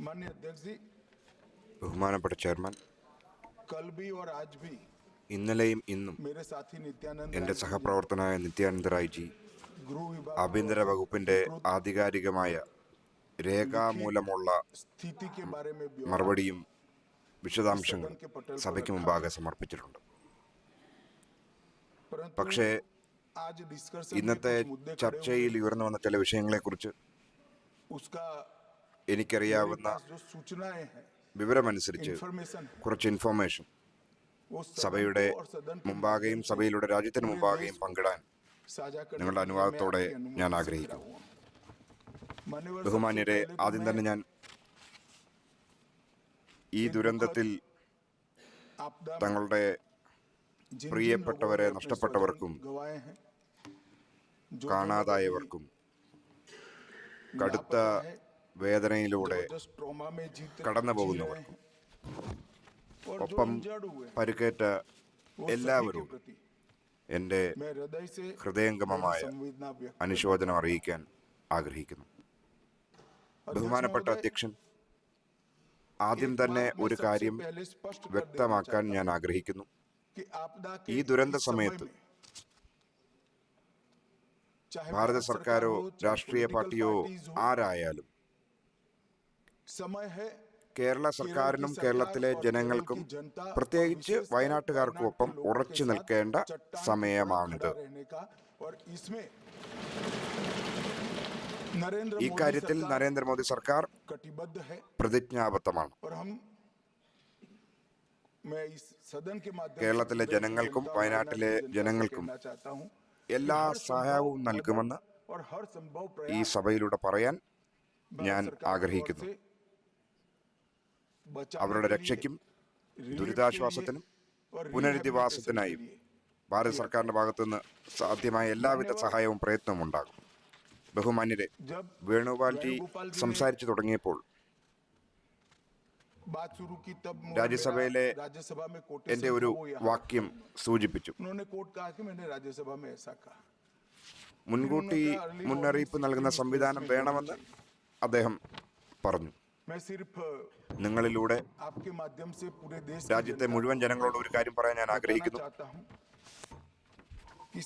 മാന്യ അധ്യക്ഷി ബഹുമാനപ്പെട്ട ചെയർമാൻ ഇന്നലെയും ഇന്നും എന്റെ സഹപ്രവർത്തനായ നിത്യാനന്ദ റായ്ജി ആഭ്യന്തര വകുപ്പിന്റെ ആധികാരികമായ രേഖാമൂലമുള്ള മറുപടിയും വിശദാംശങ്ങൾ സഭയ്ക്ക് മുമ്പാകെ സമർപ്പിച്ചിട്ടുണ്ട്. പക്ഷേ ഇന്നത്തെ ചർച്ചയിൽ ഉയർന്നു വന്ന ചില വിഷയങ്ങളെക്കുറിച്ച് എനിക്കറിയാവുന്ന വിവരമനുസരിച്ച് കുറച്ച് ഇൻഫോർമേഷൻ സഭയുടെ മുമ്പാകെയും സഭയിലൂടെ രാജ്യത്തിന് മുമ്പാകെയും പങ്കിടാൻ നിങ്ങളുടെ അനുവാദത്തോടെ ഞാൻ ആഗ്രഹിക്കുന്നു. ബഹുമാന്യരെ ആദ്യം തന്നെ ഞാൻ ഈ ദുരന്തത്തിൽ തങ്ങളുടെ പ്രിയപ്പെട്ടവരെ നഷ്ടപ്പെട്ടവർക്കും കാണാതായവർക്കും കടുത്ത വേദനയിലൂടെ കടന്നു പോകുന്നവർ ഒപ്പം പരുക്കേറ്റ എല്ലാവരും എന്റെ ഹൃദയംഗമമായ അനുശോചനം അറിയിക്കാൻ ആഗ്രഹിക്കുന്നു. ബഹുമാനപ്പെട്ട അധ്യക്ഷൻ ആദ്യം തന്നെ ഒരു കാര്യം വ്യക്തമാക്കാൻ ഞാൻ ആഗ്രഹിക്കുന്നു. ഈ ദുരന്ത സമയത്ത് ഭാരത സർക്കാരോ രാഷ്ട്രീയ പാർട്ടിയോ ആരായാലും കേരള സർക്കാരിനും കേരളത്തിലെ ജനങ്ങൾക്കും പ്രത്യേകിച്ച് വയനാട്ടുകാർക്കുമൊപ്പം ഉറച്ചു നിൽക്കേണ്ട സമയമാണിത്. ഈ കാര്യത്തിൽ നരേന്ദ്രമോദി സർക്കാർ പ്രതിജ്ഞാബദ്ധമാണ്. കേരളത്തിലെ ജനങ്ങൾക്കും വയനാട്ടിലെ ജനങ്ങൾക്കും എല്ലാ സഹായവും നൽകുമെന്ന് ഈ സഭയിലൂടെ പറയാൻ ഞാൻ ആഗ്രഹിക്കുന്നു. അവരുടെ രക്ഷയ്ക്കും ദുരിതാശ്വാസത്തിനും പുനരധിവാസത്തിനായി ഭാരത സർക്കാരിന്റെ ഭാഗത്തുനിന്ന് സാധ്യമായ എല്ലാവിധ സഹായവും പ്രയത്നവും ഉണ്ടാകും ബഹുമാന്യരെ വേണുഗോപാൽജി സംസാരിച്ചു തുടങ്ങിയപ്പോൾ രാജ്യസഭയിലെ എന്റെ ഒരു വാക്യം സൂചിപ്പിച്ചു. മുൻകൂട്ടി മുന്നറിയിപ്പ് നൽകുന്ന സംവിധാനം വേണമെന്ന് അദ്ദേഹം പറഞ്ഞു. നിങ്ങളിലൂടെ രാജ്യത്തെ മുഴുവൻ ജനങ്ങളോട് ഒരു കാര്യം പറയാൻ ഞാൻ ആഗ്രഹിക്കുന്നു.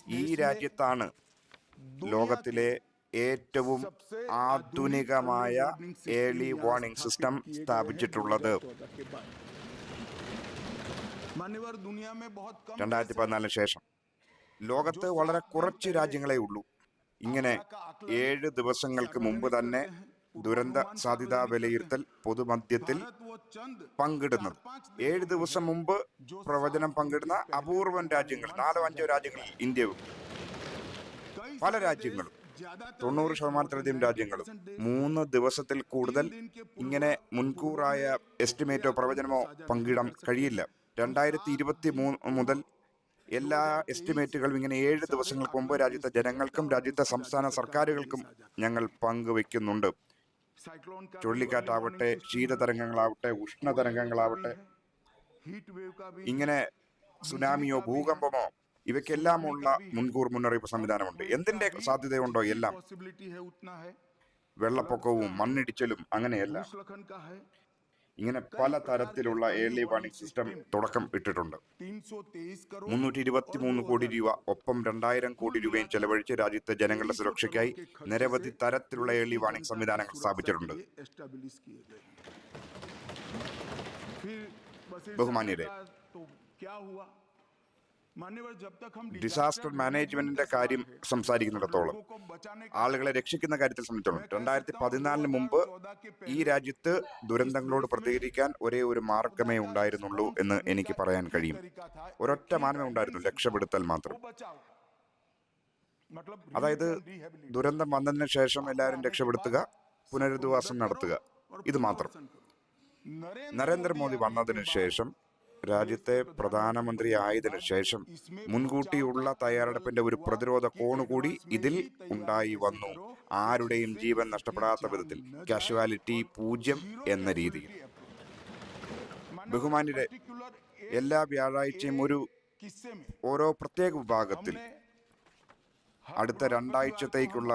ഈ രാജ്യത്താണ് ലോകത്തിലെ ഏറ്റവും ആധുനികമായ ഏർലി വാർണിംഗ് സിസ്റ്റം സ്ഥാപിച്ചിട്ടുള്ളത്. രണ്ടായിരത്തി പതിനാലിന് ശേഷം ലോകത്ത് വളരെ കുറച്ച് രാജ്യങ്ങളെ ഉള്ളൂ. ഇങ്ങനെ ഏഴ് ദിവസങ്ങൾക്ക് മുമ്പ് തന്നെ ദുരന്ത സാധ്യതാ വിലയിരുത്തൽ പൊതുമധ്യത്തിൽ പങ്കിടുന്നത്. ഏഴ് ദിവസം മുമ്പ് പ്രവചനം പങ്കിടുന്ന അപൂർവം രാജ്യങ്ങൾ നാലോ അഞ്ചോ രാജ്യങ്ങളിൽ ഇന്ത്യയും പല രാജ്യങ്ങളും തൊണ്ണൂറ് ശതമാനത്തിലധികം രാജ്യങ്ങളും മൂന്ന് ദിവസത്തിൽ കൂടുതൽ ഇങ്ങനെ മുൻകൂറായ എസ്റ്റിമേറ്റോ പ്രവചനമോ പങ്കിടാൻ കഴിയില്ല. രണ്ടായിരത്തി ഇരുപത്തി മൂന്ന് മുതൽ എല്ലാ എസ്റ്റിമേറ്റുകളും ഇങ്ങനെ ഏഴ് ദിവസങ്ങൾക്ക് മുമ്പ് രാജ്യത്തെ ജനങ്ങൾക്കും രാജ്യത്തെ സംസ്ഥാന സർക്കാരുകൾക്കും ഞങ്ങൾ പങ്കുവെക്കുന്നുണ്ട്. ചുഴലിക്കാറ്റാവട്ടെ ക്ഷീരതരംഗങ്ങളാവട്ടെ ഉഷ്ണതരംഗങ്ങളാവട്ടെ ഇങ്ങനെ സുനാമിയോ ഭൂകമ്പമോ ഇവയ്ക്കെല്ലാമുള്ള മുൻകൂർ മുന്നറിയിപ്പ് സംവിധാനമുണ്ട്. എന്തിന്റെ സാധ്യതയുണ്ടോ? എല്ലാം. വെള്ളപ്പൊക്കവും മണ്ണിടിച്ചലും അങ്ങനെയല്ല. ഇങ്ങനെ പല തരത്തിലുള്ള ഏർലി വാണിംഗ് സിസ്റ്റം തുടക്കം ഇട്ടിട്ടുണ്ട്. മുന്നൂറ്റി ഇരുപത്തി മൂന്ന് കോടി രൂപ ഒപ്പം രണ്ടായിരം കോടി രൂപയും ചെലവഴിച്ച് രാജ്യത്തെ ജനങ്ങളുടെ സുരക്ഷയ്ക്കായി നിരവധി തരത്തിലുള്ള ഏർലി വാണിംഗ് സംവിധാനങ്ങൾ സ്ഥാപിച്ചിട്ടുണ്ട്. ബഹുമാന്യരെ ഡിസാസ്റ്റർ മാനേജ്മെന്റിന്റെ കാര്യം സംസാരിക്കുന്നിടത്തോളം. ആളുകളെ രക്ഷിക്കുന്ന കാര്യത്തിൽ സംബന്ധിച്ചോളം രണ്ടായിരത്തി പതിനാലിന് മുമ്പ് ഈ രാജ്യത്ത് ദുരന്തങ്ങളോട് പ്രതികരിക്കാൻ ഒരേ ഒരു മാർഗമേ ഉണ്ടായിരുന്നുള്ളൂ എന്ന് എനിക്ക് പറയാൻ കഴിയും. ഒരൊറ്റ മാനമേ ഉണ്ടായിരുന്നു രക്ഷപ്പെടുത്തൽ മാത്രം. അതായത് ദുരന്തം വന്നതിന് ശേഷം എല്ലാവരും രക്ഷപ്പെടുത്തുക പുനരധിവാസം നടത്തുക. ഇത് മാത്രം. നരേന്ദ്രമോദി വന്നതിന് ശേഷം രാജ്യത്തെ പ്രധാനമന്ത്രി ആയതിനു ശേഷം മുൻകൂട്ടിയുള്ള തയ്യാറെടുപ്പിന്റെ ഒരു പ്രതിരോധ കോണുകൂടി ഇതിൽ ഉണ്ടായി വന്നു. ആരുടെയും ജീവൻ നഷ്ടപ്പെടാത്ത വിധത്തിൽ കാഷ്വാലിറ്റി പൂജ്യം എന്ന രീതിയിൽ. ബഹുമാനിയുടെ എല്ലാ വ്യാഴാഴ്ചയും ഒരു ഓരോ പ്രത്യേക വിഭാഗത്തിൽ അടുത്ത രണ്ടാഴ്ചത്തേക്കുള്ള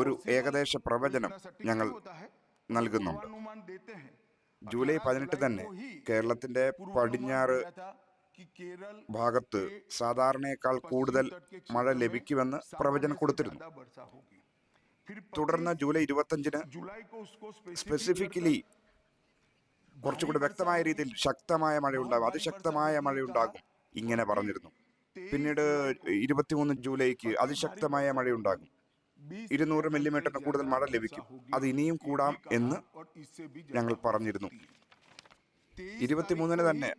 ഒരു ഏകദേശ പ്രവചനം ഞങ്ങൾ നൽകുന്നുണ്ട്. ജൂലൈ പതിനെട്ട് തന്നെ കേരളത്തിന്റെ പടിഞ്ഞാറ് ഭാഗത്ത് സാധാരണയേക്കാൾ കൂടുതൽ മഴ ലഭിക്കുമെന്ന് പ്രവചനം കൊടുത്തിരുന്നു. തുടർന്ന് ജൂലൈ ഇരുപത്തഞ്ചിന് സ്പെസിഫിക്കലി കുറച്ചുകൂടി വ്യക്തമായ രീതിയിൽ ശക്തമായ മഴയുണ്ടാകും. അതിശക്തമായ മഴയുണ്ടാകും. ഇങ്ങനെ പറഞ്ഞിരുന്നു. പിന്നീട് ഇരുപത്തിമൂന്ന് ജൂലൈക്ക് അതിശക്തമായ മഴയുണ്ടാകും. ഇരുന്നൂറ് മില്ലിമീറ്ററിന് കൂടുതൽ മഴ ലഭിക്കും. അത് ഇനിയും കൂടാം എന്ന് ഞങ്ങൾ പറഞ്ഞിരുന്നു. ഇരുപത്തിമൂന്നിന് തന്നെ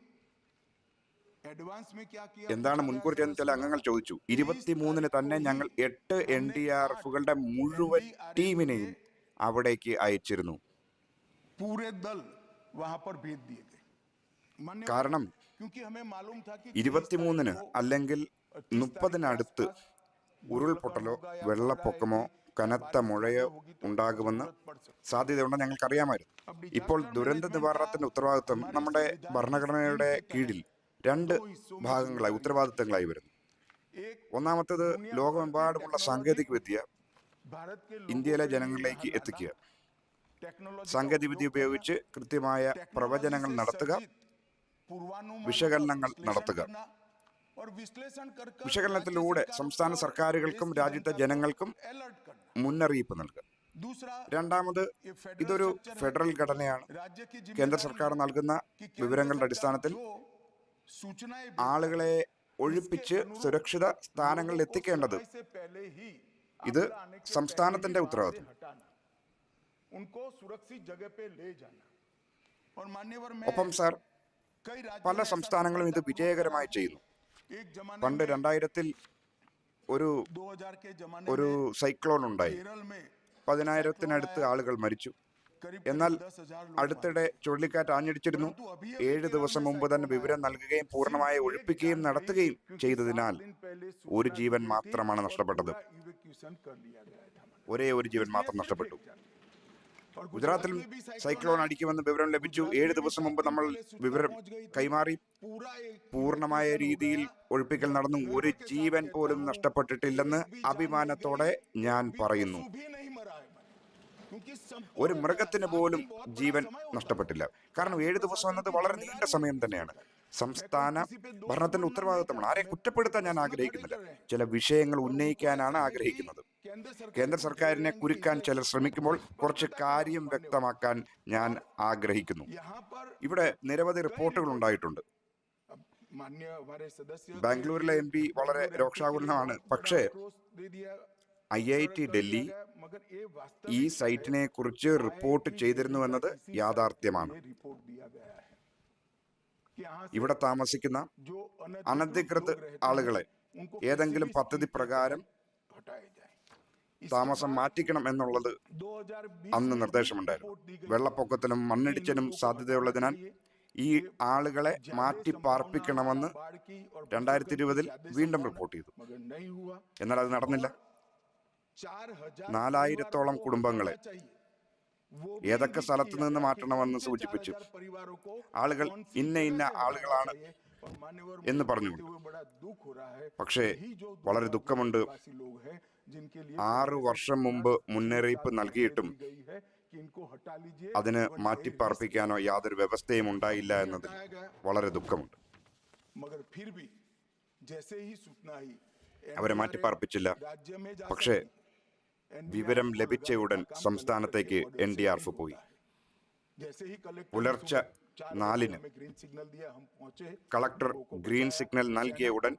എന്താണ് മുൻകൂറിയെന്ന് ചില അംഗങ്ങൾ ചോദിച്ചു. ഇരുപത്തിമൂന്നിന് തന്നെ ഞങ്ങൾ എട്ട് എൻ ഡി ആർ എഫുകളുടെ മുഴുവൻ ടീമിനെയും അവിടേക്ക് അയച്ചിരുന്നു. കാരണം ഇരുപത്തിമൂന്നിന് അല്ലെങ്കിൽ മുപ്പതിനടുത്ത് ഉരുൾപൊട്ടലോ വെള്ളപ്പൊക്കമോ കനത്ത മുഴയ ഉണ്ടാകുമെന്ന് സാധ്യതയുണ്ട് ഞങ്ങൾക്കറിയാമായിരുന്നു. ഇപ്പോൾ ദുരന്ത നിവാരണത്തിന്റെ ഉത്തരവാദിത്വം നമ്മുടെ ഭരണഘടനയുടെ കീഴിൽ രണ്ട് ഭാഗങ്ങളായി ഉത്തരവാദിത്തങ്ങളായി വരുന്നു. ഒന്നാമത്തേത് ലോകമെമ്പാടുമുള്ള സാങ്കേതിക വിദ്യ ഇന്ത്യയിലെ ജനങ്ങളിലേക്ക് എത്തിക്കുക. സാങ്കേതിക വിദ്യ ഉപയോഗിച്ച് കൃത്യമായ പ്രവചനങ്ങൾ നടത്തുക വിശകലനങ്ങൾ നടത്തുക. വിശകലനത്തിലൂടെ സംസ്ഥാന സർക്കാരുകൾക്കും രാജ്യത്തെ ജനങ്ങൾക്കും മുന്നറിയിപ്പ് നൽകുക. രണ്ടാമത് ഇതൊരു ഫെഡറൽ ഘടനയാണ്. കേന്ദ്ര സർക്കാർ നൽകുന്ന വിവരങ്ങളുടെ അടിസ്ഥാനത്തിൽ ആളുകളെ ഒഴിപ്പിച്ച് സുരക്ഷിത സ്ഥാനങ്ങളിൽ എത്തിക്കേണ്ടത് ഇത് സംസ്ഥാനത്തിന്റെ ഉത്തരവാദിത്വം ഒപ്പം സാർ പല സംസ്ഥാനങ്ങളും ഇത് വിജയകരമായി ചെയ്യുന്നു. പണ്ട് രണ്ടായിരത്തിൽ ഒരു ഒരു സൈക്ലോൺ ഉണ്ടായി. പതിനായിരത്തിനടുത്ത് ആളുകൾ മരിച്ചു. എന്നാൽ അടുത്തിടെ ചുഴലിക്കാറ്റ് ആഞ്ഞടിച്ചിരുന്നു. ഏഴ് ദിവസം മുമ്പ് തന്നെ വിവരം നൽകുകയും പൂർണമായി ഒഴിപ്പിക്കുകയും നടത്തുകയും ചെയ്തതിനാൽ ഒരു ജീവൻ മാത്രമാണ് നഷ്ടപ്പെട്ടത്. ഒരേ ഒരു ജീവൻ മാത്രം നഷ്ടപ്പെട്ടു. ഗുജറാത്തിൽ സൈക്ലോൺ അടിക്കുമെന്ന് വിവരം ലഭിച്ചു. ഏഴ് ദിവസം മുമ്പ് നമ്മൾ വിവരം കൈമാറി. പൂർണമായ രീതിയിൽ ഒഴിപ്പിക്കൽ നടന്നു. ഒരു ജീവൻ പോലും നഷ്ടപ്പെട്ടിട്ടില്ലെന്ന് അഭിമാനത്തോടെ ഞാൻ പറയുന്നു. ഒരു മൃഗത്തിന് പോലും ജീവൻ നഷ്ടപ്പെട്ടില്ല. കാരണം ഏഴ് ദിവസം എന്നത് വളരെ നീണ്ട സമയം തന്നെയാണ്. സംസ്ഥാന ഭരണത്തിന്റെ ഉത്തരവാദിത്തമാണ്. ആരെയും കുറ്റപ്പെടുത്താൻ ഞാൻ ആഗ്രഹിക്കുന്നില്ല. ചില വിഷയങ്ങൾ ഉന്നയിക്കാനാണ് ആഗ്രഹിക്കുന്നത്. കേന്ദ്ര സർക്കാരിനെ കുരുക്കാൻ ചിലർ ശ്രമിക്കുമ്പോൾ കുറച്ച് കാര്യം വ്യക്തമാക്കാൻ ഞാൻ ആഗ്രഹിക്കുന്നു. ഇവിടെ നിരവധി റിപ്പോർട്ടുകൾ ഉണ്ടായിട്ടുണ്ട്. ബാംഗ്ലൂരിലെ എം വളരെ രോക്ഷാകുലമാണ് പക്ഷേ ഐ ഐ ടി ഡൽഹി ഈ സൈറ്റിനെ കുറിച്ച് റിപ്പോർട്ട് ചെയ്തിരുന്നുവെന്നത് യാഥാർത്ഥ്യമാണ്. ഇവിടെ താമസിക്കുന്ന അനധികൃത ആളുകളെ ഏതെങ്കിലും പദ്ധതി പ്രകാരം താമസം മാറ്റിക്കണം എന്നുള്ളത് അന്ന് നിർദ്ദേശമുണ്ടായിരുന്നു. വെള്ളപ്പൊക്കത്തിനും മണ്ണിടിച്ചിലും സാധ്യതയുള്ളതിനാൽ ഈ ആളുകളെ മാറ്റി പാർപ്പിക്കണമെന്ന് രണ്ടായിരത്തി ഇരുപതിൽ വീണ്ടും റിപ്പോർട്ട് ചെയ്തു. എന്നാൽ അത് നടന്നില്ല. നാലായിരത്തോളം കുടുംബങ്ങളെ ഏതൊക്കെ സ്ഥലത്തു നിന്ന് മാറ്റണമെന്ന് സൂചിപ്പിച്ചു ആളുകൾ ഇന്ന ഇന്ന ആളുകളാണ് എന്ന് പറഞ്ഞു പക്ഷേ വളരെ ദുഃഖമുണ്ട് ആറു വർഷം മുമ്പ് മുന്നറിയിപ്പ് നൽകിയിട്ടും അതിന് മാറ്റിപ്പാർപ്പിക്കാനോ യാതൊരു വ്യവസ്ഥയും ഉണ്ടായില്ല എന്നതിൽ വളരെ ദുഃഖമുണ്ട് അവരെ മാറ്റിപ്പാർപ്പിച്ചില്ല പക്ഷേ വിവരം ലഭിച്ച ഉടൻ സംസ്ഥാനത്തേക്ക് എൻ ഡി ആർ എഫ് പോയി. പുലർച്ചെ നാലിന് കളക്ടർ ഗ്രീൻ സിഗ്നൽ നൽകിയ ഉടൻ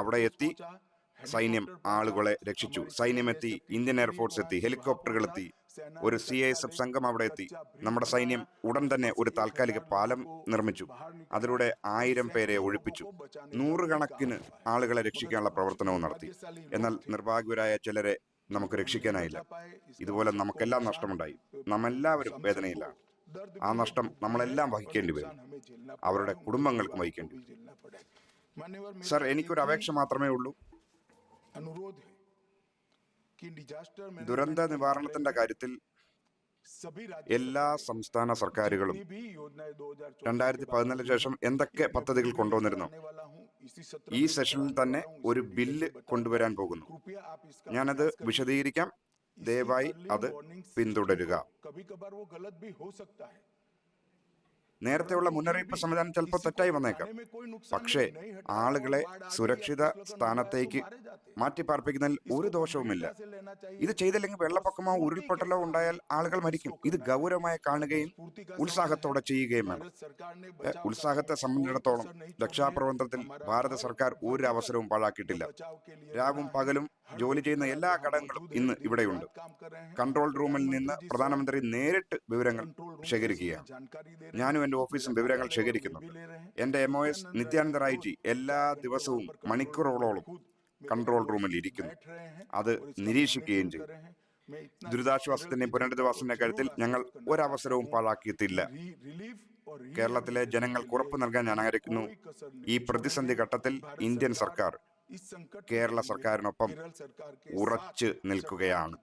അവിടെ എത്തി സൈന്യം ആളുകളെ രക്ഷിച്ചു. സൈന്യം എത്തി ഇന്ത്യൻ എയർഫോഴ്സ് എത്തി ഹെലികോപ്റ്ററുകൾ എത്തി ഒരു സി ഐ എസ് എഫ് സംഘം അവിടെ എത്തി നമ്മുടെ സൈന്യം ഉടൻ തന്നെ ഒരു താൽക്കാലിക പാലം നിർമ്മിച്ചു. അതിലൂടെ ആയിരം പേരെ ഒഴിപ്പിച്ചു. നൂറുകണക്കിന് ആളുകളെ രക്ഷിക്കാനുള്ള പ്രവർത്തനവും നടത്തി. എന്നാൽ നിർഭാഗ്യരായ ചിലരെ നമുക്ക് രക്ഷിക്കാനായില്ല. ഇതുപോലെ നമുക്കെല്ലാം നഷ്ടമുണ്ടായി. നമ്മെല്ലാവരും വേദനയിലാണ് ആ നഷ്ടം നമ്മളെല്ലാം വഹിക്കേണ്ടി വരും. അവരുടെ കുടുംബങ്ങൾക്കും വഹിക്കേണ്ടി വരും. സർ എനിക്കൊരു അപേക്ഷ മാത്രമേ ഉള്ളൂ. ദുരന്ത നിവാരണത്തിന്റെ കാര്യത്തിൽ എല്ലാ സംസ്ഥാന സർക്കാരുകളും രണ്ടായിരത്തി പതിനാലിന് ശേഷം എന്തൊക്കെ പദ്ധതികൾ കൊണ്ടുവന്നിരുന്നു? ഈ സെഷനിൽ തന്നെ ഒരു ബില്ല് കൊണ്ടുവരാൻ പോകുന്നു. ഞാനത് വിശദീകരിക്കാം. ദയവായി അത് പിന്തുടരുക. നേരത്തെയുള്ള മുന്നറിയിപ്പ് സംവിധാനം ചിലപ്പോൾ തെറ്റായി വന്നേക്കാം. പക്ഷേ ആളുകളെ സുരക്ഷിത സ്ഥാനത്തേക്ക് മാറ്റിപ്പാർപ്പിക്കുന്നതിൽ ഒരു ദോഷവുമില്ല. ഇത് ചെയ്തില്ലെങ്കിൽ വെള്ളപ്പൊക്കമോ ഉരുൾപൊട്ടലോ ഉണ്ടായാൽ ആളുകൾ മരിക്കും. ഇത് ഗൗരവമായി കാണുകയും ഉത്സാഹത്തോടെ ചെയ്യുകയും വേണം. ഉത്സാഹത്തെ സംബന്ധിച്ചിടത്തോളം രക്ഷാപ്രവർത്തനത്തിൽ ഭാരത സർക്കാർ ഒരു അവസരവും പാഴാക്കിയിട്ടില്ല. രാവും പകലും ജോലി ചെയ്യുന്ന എല്ലാ ഘടകങ്ങളും ഇന്ന് ഇവിടെയുണ്ട്. കൺട്രോൾ റൂമിൽ നിന്ന് പ്രധാനമന്ത്രി നേരിട്ട് വിവരങ്ങൾ ശേഖരിക്കുകയാണ്. ഞാനും എന്റെ ഓഫീസും വിവരങ്ങൾ ശേഖരിക്കുന്നു എന്റെ M O S Nityananda Raiji എല്ലാ ദിവസവും മണിക്കൂറുകളോളം കൺട്രോൾ റൂമിൽ ഇരിക്കുന്നു. അത് നിരീക്ഷിക്കുകയും ചെയ്യും ദുരിതാശ്വാസത്തിന്റെയും പുനരധിവാസത്തിന്റെ കാര്യത്തിൽ ഞങ്ങൾ ഒരവസരവും പാഴാക്കിയിട്ടില്ല. കേരളത്തിലെ ജനങ്ങൾക്ക് ഉറപ്പ് നൽകാൻ ഞാൻ ആഗ്രഹിക്കുന്നു. ഈ പ്രതിസന്ധി ഘട്ടത്തിൽ ഇന്ത്യൻ സർക്കാർ കേരള സർക്കാരിനൊപ്പം ഉറച്ചു നിൽക്കുകയാണ്.